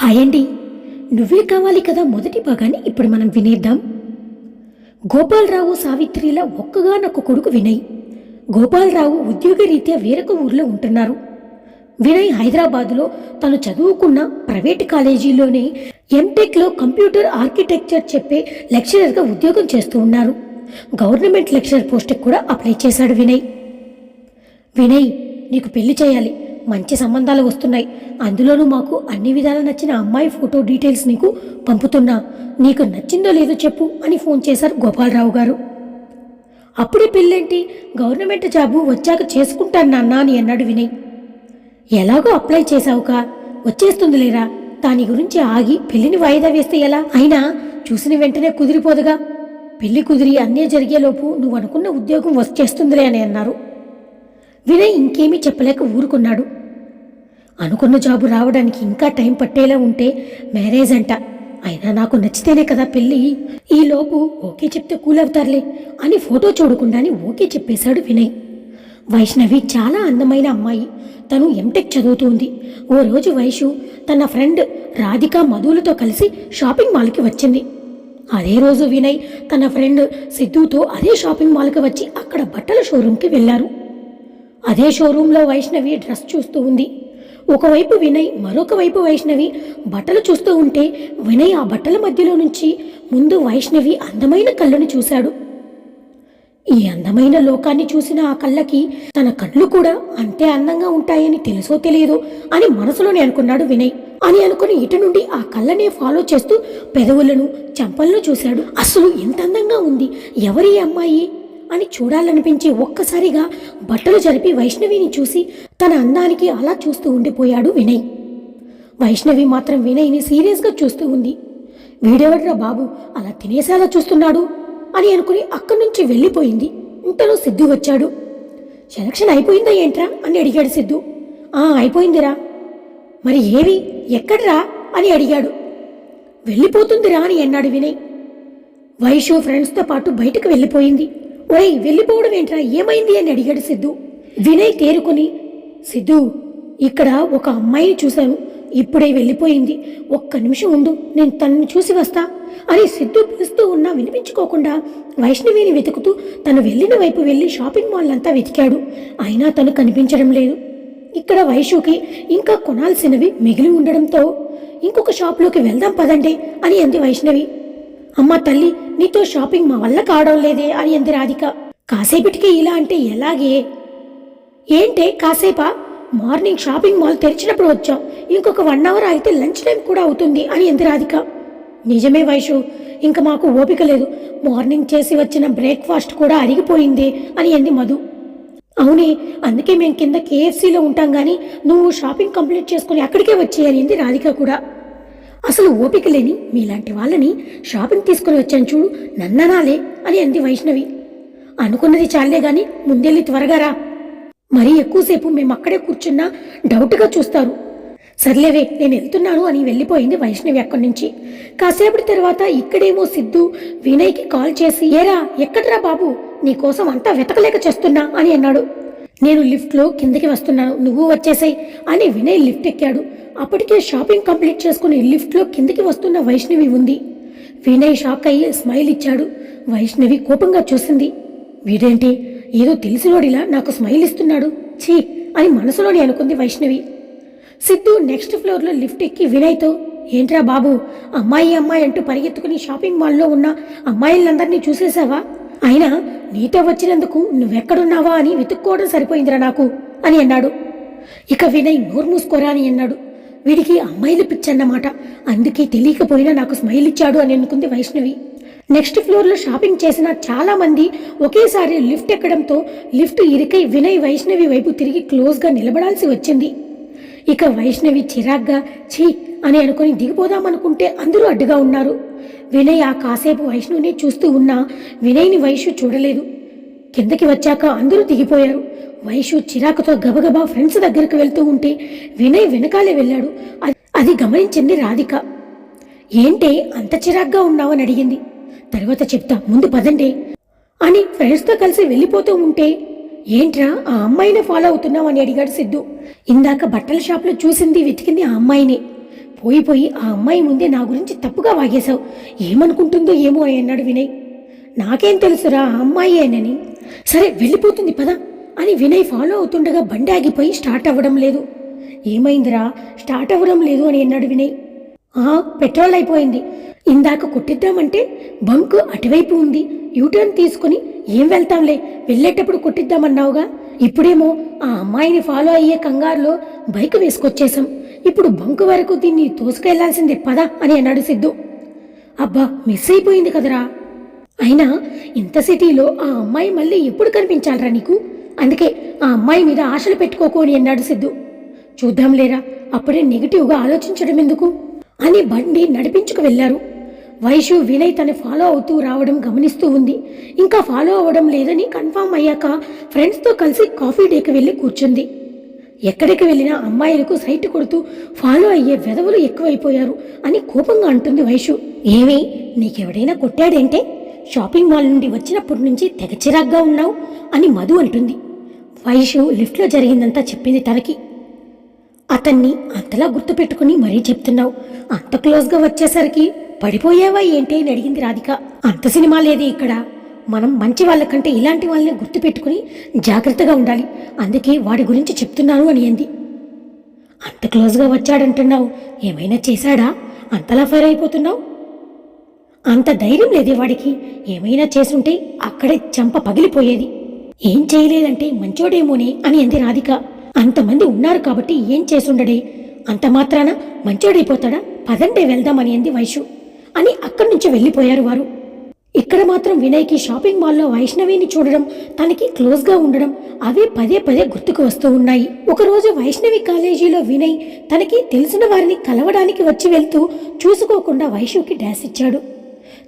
Hi అండి నువ్వే కావాలి కదా మొదటి భాగాన్ని? ఇప్పుడు మనం వినేద్దాం. గోపాలరావు సావిత్రిల ఒక్కగానొక్క కొడుకు వినయ్. గోపాలరావు ఉద్యోగరీత్యా వేరొక ఊర్లో ఉంటున్నారు. వినయ్ హైదరాబాదులో తను చదువుకున్న ప్రైవేట్ కాలేజీలోనే ఎంటెక్లో కంప్యూటర్ ఆర్కిటెక్చర్ చెప్పే లెక్చరర్గా ఉద్యోగం చేస్తూ ఉన్నారు. గవర్నమెంట్ లెక్చరర్ పోస్ట్కి కూడా అప్లై చేశాడు వినయ్. వినయ్ నీకు పెళ్ళి చేయాలి. మంచి సంబంధాలు వస్తున్నాయి. అందులోనూ మాకు అన్ని విధాలా నచ్చిన అమ్మాయి ఫోటో డీటెయిల్స్ నీకు పంపుతున్నా. నీకు నచ్చిందో లేదో చెప్పు అని ఫోన్ చేశారు గోపాలరావు గారు. అప్పుడే పెళ్ళేంటి? గవర్నమెంట్ జాబు వచ్చాక చేసుకుంటాను నాన్న అని అన్నాడు వినయ్. ఎలాగో అప్లై చేశావుగా వచ్చేస్తుంది లేరా? దాని గురించి ఆగి పెళ్ళిని వాయిదా వేస్తే ఎలా? అయినా చూసిన వెంటనే కుదిరిపోదుగా. పెళ్ళి కుదిరి అన్నీ జరిగేలోపు నువ్వు అనుకున్న ఉద్యోగం వచ్చేస్తుందిలే అని అన్నారు. వినయ్ ఇంకేమీ చెప్పలేక ఊరుకున్నాడు. అనుకున్న జాబు రావడానికి ఇంకా టైం పట్టేలా ఉంటే మ్యారేజ్ అంట. అయినా నాకు నచ్చితేనే కదా పెళ్ళి. ఈలోపు ఓకే చెప్తే కూల్ అవుతారులే అని ఫోటో చూడకుండానే ఓకే చెప్పేశాడు వినయ్. వైష్ణవి చాలా అందమైన అమ్మాయి. తను ఎంటెక్ చదువుతుంది. ఓ రోజు వైషు తన ఫ్రెండ్ రాధిక మధులతో కలిసి షాపింగ్ మాల్కి వచ్చింది. అదే రోజు వినయ్ తన ఫ్రెండ్ సిద్ధుతో అదే షాపింగ్ మాల్కి వచ్చి అక్కడ బట్టల షోరూంకి వెళ్ళారు. అదే షోరూంలో వైష్ణవి డ్రెస్ చూస్తూ ఉంది. ఒకవైపు వినయ్ మరొక వైపు వైష్ణవి. బట్టలు చూస్తూ ఉంటే వినయ్ ఆ బట్టల మధ్యలో నుంచి ముందు వైష్ణవి అందమైన కళ్ళను చూశాడు. ఈ అందమైన లోకాన్ని చూసిన ఆ కళ్ళకి తన కళ్ళు కూడా అంతే అందంగా ఉంటాయని తెలుసో తెలియదో అని మనసులోనే అనుకున్నాడు వినయ్. అని అనుకుని ఇటు నుండి ఆ కళ్ళనే ఫాలో చేస్తూ పెదవులను చెంపలను చూశాడు. అసలు ఎంత అందంగా ఉంది. ఎవరి అమ్మాయి? అని చూడాలనిపించి ఒక్కసారిగా బట్టలు జరిపి వైష్ణవిని చూసి తన అందానికి అలా చూస్తూ ఉండిపోయాడు వినయ్. వైష్ణవి మాత్రం వినయ్ని సీరియస్గా చూస్తూ ఉంది. వీడెవడ్రా బాబు? అలా తినేసేలా చూస్తున్నాడు అని అనుకుని అక్కడి నుంచి వెళ్ళిపోయింది. ఇంతలో సిద్ధు వచ్చాడు. సెలక్షన్ అయిపోయిందా ఏంట్రా? అని అడిగాడు సిద్ధు. ఆ అయిపోయిందిరా. మరి ఏవి? ఎక్కడ్రా? అని అడిగాడు. వెళ్ళిపోతుందిరా అని అన్నాడు వినయ్. వైషు ఫ్రెండ్స్తో పాటు బయటకు వెళ్ళిపోయింది. ఒరేయ్ వెళ్ళిపోవడం ఏంట్రా? ఏమైంది అని అడిగాడు సిద్ధు. వినయ్ తేరుకొని సిద్ధు ఇక్కడ ఒక అమ్మాయిని చూశాను. ఇప్పుడే వెళ్ళిపోయింది. ఒక్క నిమిషం ఉండు నేను తనని చూసి వస్తా. అని సిద్ధు పిలుస్తూ ఉన్నా వినిపించుకోకుండా వైష్ణవిని వెతుకుతూ తను వెళ్ళిన వైపు వెళ్ళి షాపింగ్ మాల్ అంతా వెతికాడు. అయినా తను కనిపించడం లేదు. ఇక్కడ వైషుకి ఇంకా కొనాల్సినవి మిగిలి ఉండడంతో ఇంకొక షాప్లోకి వెళ్దాం పదండి అని అంది వైష్ణవి. అమ్మా తల్లి నీతో షాపింగ్ మా వల్ల కావడం లేదే అని అంది రాధిక. కాసేపటికి ఇలా అంటే ఎలాగే? ఏంటే కాసేపా? మార్నింగ్ షాపింగ్ మాల్ తెరిచినప్పుడు వచ్చాం. ఇంకొక వన్ అవర్ అయితే లంచ్ టైం కూడా అవుతుంది అని అంది రాధిక. నిజమే వైషు ఇంకా మాకు ఓపిక లేదు. మార్నింగ్ చేసి వచ్చిన బ్రేక్ఫాస్ట్ కూడా అరిగిపోయింది అని అంది మధు. అవునే అందుకే మేము కింద కేఎఫ్సీలో ఉంటాం కానీ నువ్వు షాపింగ్ కంప్లీట్ చేసుకుని అక్కడికే వచ్చేయాలి అంది రాధిక కూడా. అసలు ఓపిక లేని మీలాంటి వాళ్ళని షాపింగ్ తీసుకుని వచ్చాను చూడు నన్ననాలే అని అంది వైష్ణవి. అనుకున్నది చాలే గాని ముందెళ్ళి త్వరగా రా. మరీ ఎక్కువసేపు మేము అక్కడే కూర్చున్నా డౌట్గా చూస్తారు. సర్లేవే నేను వెళ్తున్నాను అని వెళ్ళిపోయింది వైష్ణవి అక్కడి నుంచి. కాసేపటి తర్వాత ఇక్కడేమో సిద్ధు వినయ్కి కాల్ చేసి ఏరా ఎక్కడరా బాబు? నీకోసం అంతా వెతకలేక చేస్తున్నా అని అన్నాడు. నేను లిఫ్ట్లో కిందకి వస్తున్నాను నువ్వు వచ్చేసాయి అని వినయ్ లిఫ్ట్ ఎక్కాడు. అప్పటికే షాపింగ్ కంప్లీట్ చేసుకుని లిఫ్ట్లో కిందకి వస్తున్న వైష్ణవి ఉంది. వినయ్ షాక్ అయ్యి స్మైల్ ఇచ్చాడు. వైష్ణవి కోపంగా చూసింది. వీడేంటి? ఏదో తెలిసినోడిలా నాకు స్మైల్ ఇస్తున్నాడు. ఛీ! అని మనసులోని అనుకుంది వైష్ణవి. సిద్ధు నెక్స్ట్ ఫ్లోర్లో లిఫ్ట్ ఎక్కి వినయ్తో ఏంట్రా బాబు అమ్మాయి అమ్మాయి అంటూ పరిగెత్తుకుని షాపింగ్ మాల్లో ఉన్న అమ్మాయిలందరినీ చూసేశావా? అయినా నీతో వచ్చినందుకు నువ్వెక్కడున్నావా అని వెతుక్కోవడం సరిపోయిందిరా నాకు అని అన్నాడు. ఇక వినయ్ నోరు మూసుకోరా అని అన్నాడు. వీడికి అమ్మాయిలు పిచ్చన్నమాట అందుకే తెలియకపోయినా నాకు స్మైల్ ఇచ్చాడు అని అనుకుంది వైష్ణవి. నెక్స్ట్ ఫ్లోర్లో షాపింగ్ చేసిన చాలామంది ఒకేసారి లిఫ్ట్ ఎక్కడంతో లిఫ్ట్ ఇరికై వినయ్ వైష్ణవి వైపు తిరిగి క్లోజ్గా నిలబడాల్సి వచ్చింది. ఇక వైష్ణవి చిరాగ్గా ఛీ అని అనుకుని దిగిపోదామనుకుంటే అందరూ అడ్డుగా ఉన్నారు. వినయ్ ఆ కాసేపు వైష్ణవిని చూస్తూ ఉన్నా వినయ్ని వైష్ణు చూడలేదు. కిందకి వచ్చాక అందరూ దిగిపోయారు. వైషు చిరాకుతో గబగబా ఫ్రెండ్స్ దగ్గరకు వెళ్తూ ఉంటే వినయ్ వెనకాలే వెళ్ళాడు. అది- అది గమనించింది రాధిక. ఏంటి అంత చిరాగ్గా ఉన్నావని అడిగింది. తర్వాత చెప్తా ముందు పదండి అని ఫ్రెండ్స్తో కలిసి వెళ్ళిపోతూ ఉంటే ఏంట్రా ఆ అమ్మాయిని ఫాలో అవుతున్నావు అని అడిగాడు సిద్ధు. ఇందాక బట్టల షాప్లో చూసింది వెతికింది ఆ అమ్మాయిని. పోయి పోయి ఆ అమ్మాయి ముందే నా గురించి తప్పుగా వాగేశావు. ఏమనుకుంటుందో ఏమో అని అన్నాడు వినయ్. నాకేం తెలుసురా ఆ అమ్మాయేనని సరే వెళ్ళిపోతుంది పద. అని వినయ్ ఫాలో అవుతుండగా బండి ఆగిపోయి స్టార్ట్ అవ్వడం లేదు. ఏమైందిరా? స్టార్ట్ అవ్వడం లేదు అని అన్నాడు వినయ్. ఆ పెట్రోల్ అయిపోయింది. ఇందాక కొట్టిద్దామంటే బంక్ అటువైపు ఉంది. యూటర్న్ తీసుకుని ఏం వెళ్తాంలే? వెళ్ళేటప్పుడు కొట్టిద్దామన్నావుగా? ఇప్పుడేమో ఆ అమ్మాయిని ఫాలో అయ్యే కంగారులో బైక్ వేసుకొచ్చేసాం ఇప్పుడు బంక్ వరకు దీన్ని తోసుకెళ్ళాల్సిందే పదా అని అన్నాడు సిద్ధు. అబ్బా మిస్ అయిపోయింది కదరా. అయినా ఇంత సిటీలో ఆ అమ్మాయి మళ్ళీ ఎప్పుడు కనిపించాలరా నీకు? అందుకే ఆ అమ్మాయి మీద ఆశలు పెట్టుకోకు అని అన్నాడు సిద్ధు. చూద్దాం లేరా అప్పుడే నెగిటివ్గా ఆలోచించడం ఎందుకు? అని బండి నడిపించుకు వెళ్ళారు వైషు వినయ్ తన ఫాలో అవుతూ రావడం గమనిస్తూ ఉంది. ఇంకా ఫాలో అవ్వడం లేదని కన్ఫామ్ అయ్యాక ఫ్రెండ్స్తో కలిసి కాఫీ డేకి వెళ్ళి కూర్చుంది. ఎక్కడికి వెళ్ళినా అమ్మాయిలకు సైట్ కొడుతూ ఫాలో అయ్యే వెధవులు ఎక్కువైపోయారు అని కోపంగా అంటుంది వైషు. ఏమి నీకెవడైనా కొట్టాడేంటే? షాపింగ్ మాల్ నుండి వచ్చినప్పటి నుంచి తెగ చిరాగ్గా ఉన్నావు అని మధు అంటుంది. వైషు లిఫ్ట్లో జరిగిందంతా చెప్పింది తనకి. అతన్ని అంతలా గుర్తుపెట్టుకుని మరీ చెప్తున్నావు. అంత క్లోజ్గా వచ్చేసరికి పడిపోయావా ఏంటి అని అడిగింది రాధిక. అంత సినిమా లేదే ఇక్కడ. మనం మంచి వాళ్ళకంటే ఇలాంటి వాళ్ళని గుర్తుపెట్టుకుని జాగ్రత్తగా ఉండాలి. అందుకే వాడి గురించి చెప్తున్నాను అని అంది. అంత క్లోజ్గా వచ్చాడంటున్నావు. ఏమైనా చేశాడా? అంతలా ఫైర్ అయిపోతున్నావు? అంత ధైర్యం లేదే వాడికి. ఏమైనా చేసుంటే అక్కడే చంప పగిలిపోయేది. ఏం చేయలేదంటే మంచోడేమోనే అని అంది రాధిక. అంతమంది ఉన్నారు కాబట్టి ఏం చేసుండడే? అంత మాత్రాన మంచోడైపోతాడా? పదండే వెళ్దామని అంది వైషు. అని అక్కడి నుంచి వెళ్ళిపోయారు వారు. ఇక్కడ మాత్రం వినయ్కి షాపింగ్ మాల్లో వైష్ణవిని చూడడం తనకి క్లోజ్గా ఉండడం అవే పదే పదే గుర్తుకు వస్తూ ఉన్నాయి. ఒకరోజు వైష్ణవి కాలేజీలో వినయ్ తనకి తెలిసిన వారిని కలవడానికి వచ్చి వెళ్తూ చూసుకోకుండా వైషుకి డ్యాస్ ఇచ్చాడు.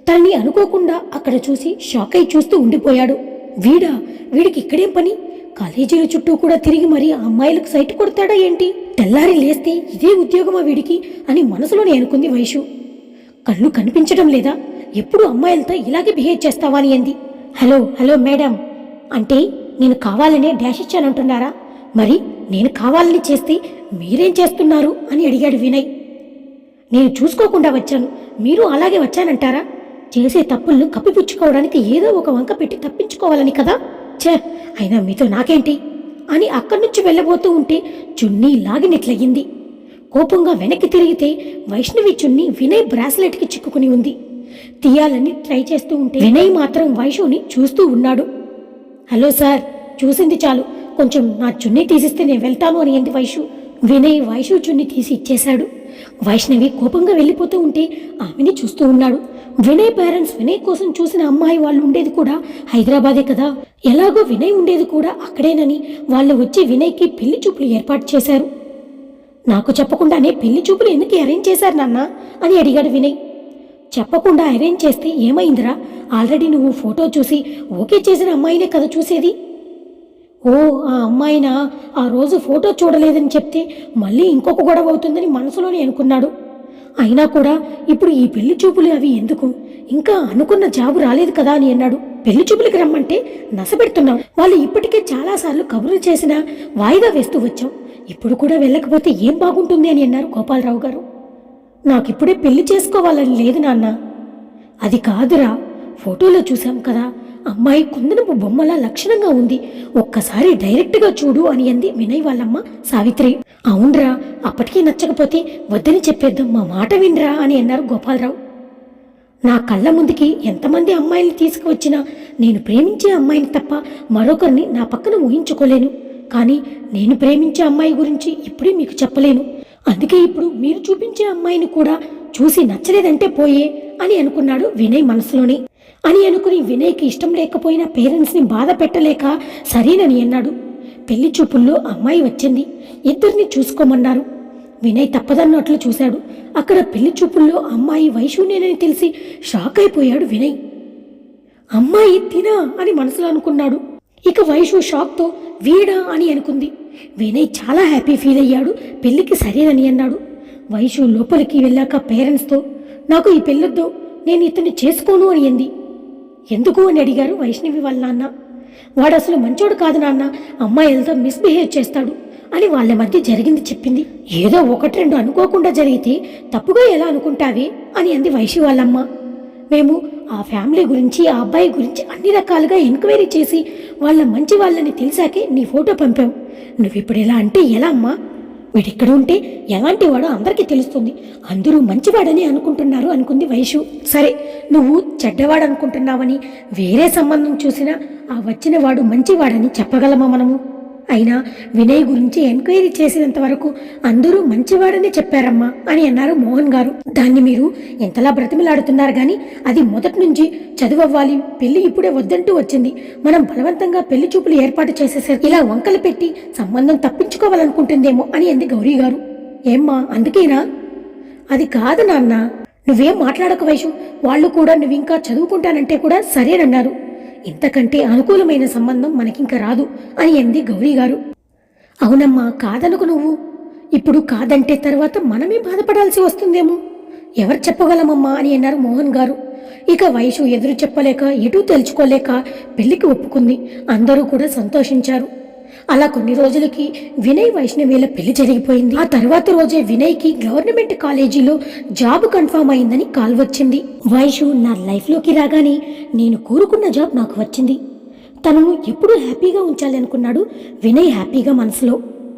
తనని అనుకోకుండా అక్కడ చూసి షాక్ అయి చూస్తూ ఉండిపోయాడు. వీడా వీడికి ఇక్కడేం పని? కాలేజీల చుట్టూ కూడా తిరిగి మరి అమ్మాయిలకు సైట్ కొడతాడా ఏంటి? తెల్లారి లేస్తే ఇదే ఉద్యోగమా వీడికి అని మనసులోనే అనుకుంది వైషు. కళ్ళు కనిపించడం లేదా? ఎప్పుడు అమ్మాయిలతో ఇలాగే బిహేవ్ చేస్తావా అని అంది. Hello hello madam. అంటే నేను కావాలనే డాష్ ఇచ్చానంటున్నారా? మరి నేను కావాలని చేస్తే మీరేం చేస్తున్నారు అని అడిగాడు వినయ్. నేను చూసుకోకుండా వచ్చాను. మీరు అలాగే వచ్చానంటారా? చేసే తప్పులను కప్పిపుచ్చుకోవడానికి ఏదో ఒక వంక పెట్టి తప్పించుకోవాలని కదా? ఛే అయినా మీతో నాకేంటి? అని అక్కడి నుంచి వెళ్ళబోతూ ఉంటే చున్నీ లాగినట్లయింది. కోపంగా వెనక్కి తిరిగితే వైష్ణవి చున్నీ వినయ్ బ్రాస్లెట్కి చిక్కుకుని ఉంది. తీయాలని ట్రై చేస్తూ ఉంటే వినయ్ మాత్రం వైషుని చూస్తూ ఉన్నాడు. హలో సార్ చూసింది చాలు. కొంచెం నా చున్నీ తీసిస్తే నేను వెళ్తాను అని అంది వైషు. వినయ్ వైషు చున్నీ తీసి ఇచ్చేశాడు. వైష్ణవి కోపంగా వెళ్ళిపోతూ ఉంటే ఆమెని చూస్తూ ఉన్నాడు. వినయ్ పేరెంట్స్ వినయ్ కోసం చూసిన అమ్మాయి వాళ్ళు ఉండేది కూడా హైదరాబాదే కదా. ఎలాగో వినయ్ ఉండేది కూడా అక్కడేనని వాళ్ళు వచ్చి వినయ్కి పెళ్ళి చూపులు ఏర్పాటు చేశారు. నాకు చెప్పకుండానే పెళ్ళి చూపులు ఎందుకు అరేంజ్ చేశారు నాన్న? అని అడిగాడు వినయ్. చెప్పకుండా అరేంజ్ చేస్తే ఏమైందిరా? ఆల్రెడీ నువ్వు ఫోటో చూసి ఓకే చేసిన అమ్మాయినే కదా చూసేది. ఓ ఆ అమ్మాయినా? ఆ రోజు ఫోటో చూడలేదని చెప్తే మళ్ళీ ఇంకొక గొడవ అవుతుందని మనసులోనే అనుకున్నాడు. అయినా కూడా ఇప్పుడు ఈ పెళ్ళి చూపులు అవి ఎందుకు? ఇంకా అనుకున్న జాబు రాలేదు కదా అని అన్నాడు. పెళ్ళి చూపులకి రమ్మంటే నసపెడుతున్నాం. వాళ్ళు ఇప్పటికే చాలాసార్లు కబుర్లు చేసినా వాయిదా వేస్తూ వచ్చాం. ఇప్పుడు కూడా వెళ్ళకపోతే ఏం బాగుంటుంది అని అన్నారు గోపాలరావు గారు. నాకిప్పుడే పెళ్ళి చేసుకోవాలని లేదు నాన్న. అది కాదురా. ఫోటోలో చూసాం కదా. అమ్మాయి కుందనపు బొమ్మలా లక్షణంగా ఉంది. ఒక్కసారి డైరెక్ట్గా చూడు అని అంది వినయ్ వాళ్ళమ్మ. సావిత్రి అవునరా అప్పటికీ నచ్చకపోతే వద్దని చెప్పేద్దాం మా మాట వినరా అని అన్నారు గోపాలరావు. నా కళ్ళ ముందుకి ఎంతమంది అమ్మాయిని తీసుకువచ్చినా నేను ప్రేమించే అమ్మాయిని తప్ప మరొకరిని నా పక్కన ఊహించుకోలేను. కానీ నేను ప్రేమించే అమ్మాయి గురించి ఇప్పుడే మీకు చెప్పలేను. అందుకే ఇప్పుడు మీరు చూపించే అమ్మాయిని కూడా చూసి నచ్చలేదంటే పోయే అని అనుకున్నాడు వినయ్ మనసులోని. అని అనుకుని వినయ్కి ఇష్టం లేకపోయినా పేరెంట్స్ని బాధ పెట్టలేక సరేనని అన్నాడు. పెళ్ళి చూపుల్లో అమ్మాయి వచ్చింది. ఇద్దరిని చూసుకోమన్నారు. వినయ్ తప్పదన్నట్లు చూశాడు. అక్కడ పెళ్ళి చూపుల్లో అమ్మాయి వైశూన్యనని తెలిసి షాక్ అయిపోయాడు వినయ్. అమ్మాయి తినా అని మనసులో అనుకున్నాడు. ఇక వైషు షాక్తో వీడా అని అనుకుంది. వినయ్ చాలా హ్యాపీ ఫీల్ అయ్యాడు. పెళ్ళికి సరేనని అన్నాడు. వైషు లోపలికి వెళ్ళాక పేరెంట్స్తో నాకు ఈ పెళ్ళొద్దు నేను ఇతన్ని చేసుకోను అని అంది. ఎందుకు? అని అడిగారు వైష్ణవి వాళ్ళ నాన్న. వాడు అసలు మంచోడు కాదు నాన్న అమ్మాయిలతో మిస్బిహేవ్ చేస్తాడు అని వాళ్ళ మధ్య జరిగింది చెప్పింది. ఏదో ఒకటి రెండు అనుకోకుండా జరిగితే తప్పుగా ఎలా అనుకుంటావే? అని అంది వైషి వాళ్ళమ్మ. మేము ఆ ఫ్యామిలీ గురించి ఆ అబ్బాయి గురించి అన్ని రకాలుగా ఎంక్వైరీ చేసి వాళ్ళ మంచి వాళ్ళని తెలిసాకే నీ ఫోటో పంపాం. నువ్వు ఇప్పుడు ఎలా అంటే ఎలా అమ్మా? వీడిక్కడ ఉంటే ఎలాంటి వాడో అందరికీ తెలుస్తుంది. అందరూ మంచివాడని అనుకుంటున్నారు అనుకుంది వైషు. సరే నువ్వు చెడ్డవాడు అనుకుంటున్నావని వేరే సంబంధం చూసినా ఆ వచ్చిన వాడు మంచివాడని చెప్పగలమా మనము? అయినా వినయ్ గురించి ఎంక్వైరీ చేసినంత వరకు అందరూ మంచివాడని చెప్పారమ్మా అని అన్నారు మోహన్ గారు. దాన్ని మీరు ఎంతలా బ్రతిమలాడుతున్నారు కానీ అది మొదటి నుంచి చదువవ్వాలి పెళ్ళి ఇప్పుడే వద్దంటూ వచ్చింది. మనం బలవంతంగా పెళ్ళి చూపులు ఏర్పాటు చేసేసరికి ఇలా వంకలు పెట్టి సంబంధం తప్పించుకోవాలనుకుంటుందేమో అని అంది గౌరీ గారు. ఏమ్మా అందుకేనా? అది కాదు నాన్న నువ్వేం మాట్లాడక వైషు వాళ్ళు కూడా నువ్వింకా చదువుకుంటానంటే కూడా సరేనన్నారు. ఇంతకంటే అనుకూలమైన సంబంధం మనకింక రాదు అని అంది గౌరీ గారు. అవునమ్మా కాదనుకు నువ్వు? ఇప్పుడు కాదంటే తర్వాత మనమే బాధపడాల్సి వస్తుందేమో? ఎవరు చెప్పగలమమ్మా అని అన్నారు మోహన్ గారు. ఇక వయసు ఎదురు చెప్పలేక ఎటూ తెలుసుకోలేక పెళ్ళికి ఒప్పుకుంది. అందరూ కూడా సంతోషించారు. అలా కొన్ని రోజులకి వినయ్ వైష్ణవీల పెళ్ళి జరిగిపోయింది. ఆ తర్వాత రోజే వినయ్కి గవర్నమెంట్ కాలేజీలో జాబ్ కన్ఫర్మ్ అయిందని కాల్ వచ్చింది. వైషు నా లైఫ్లోకి రాగానే నేను కోరుకున్న జాబ్ నాకు వచ్చింది. తనను ఎప్పుడూ హ్యాపీగా ఉంచాలి అనుకున్నాడు వినయ్ హ్యాపీగా మనసులో.